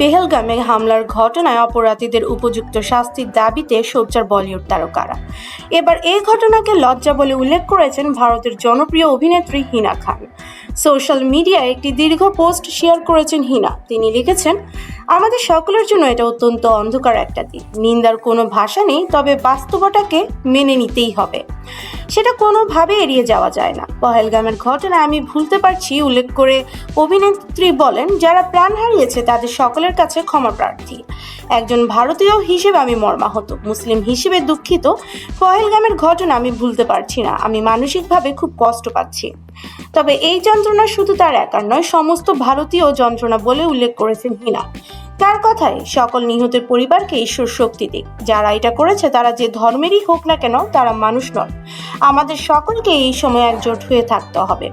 পেহেলগামে হামলার ঘটনায় অপরাধীদের উপযুক্ত শাস্তির দাবিতে সোচ্চার বলিউড তারকারা। এবার এই ঘটনাকে লজ্জা বলে উল্লেখ করেছেন ভারতের জনপ্রিয় অভিনেত্রী হিনা খান। সোশ্যাল মিডিয়ায় একটি দীর্ঘ পোস্ট শেয়ার করেছেন হিনা। তিনি লিখেছেন আমাদের সকলের জন্য এটা অত্যন্ত অন্ধকার একটা দিন। নিন্দার কোনো ভাষা নেই, তবে বাস্তবতাকে মেনে নিতেই হবে। সেটা কোনোভাবে এড়িয়ে যাওয়া যায় না। পহেলগামের ঘটনা আমি ভুলতে পারছি, উল্লেখ করে অভিনেত্রী বলেন, যারা প্রাণ হারিয়েছে তাদের সকলের কাছে ক্ষমা প্রার্থী। একজন ভারতীয় হিসেবে আমি মর্মাহত, মুসলিম হিসেবে দুঃখিত। পহেলগামের ঘটনা আমি ভুলতে পারছি না, আমি মানসিকভাবে খুব কষ্ট পাচ্ছি। তবে এই যন্ত্রণা শুধু তার একার নয়, সমস্ত ভারতীয় যন্ত্রণা বলে উল্লেখ করেছেন হিনা। তার কথায় সকল নিহতের পরিবারকে ঈশ্বর শক্তি দিক। যারা এটা করেছে, তারা যে ধর্মেরই হোক না কেন, তারা মানুষ নন আমাদের সকলকে এই সময় একজোট হয়ে থাকতে হবে।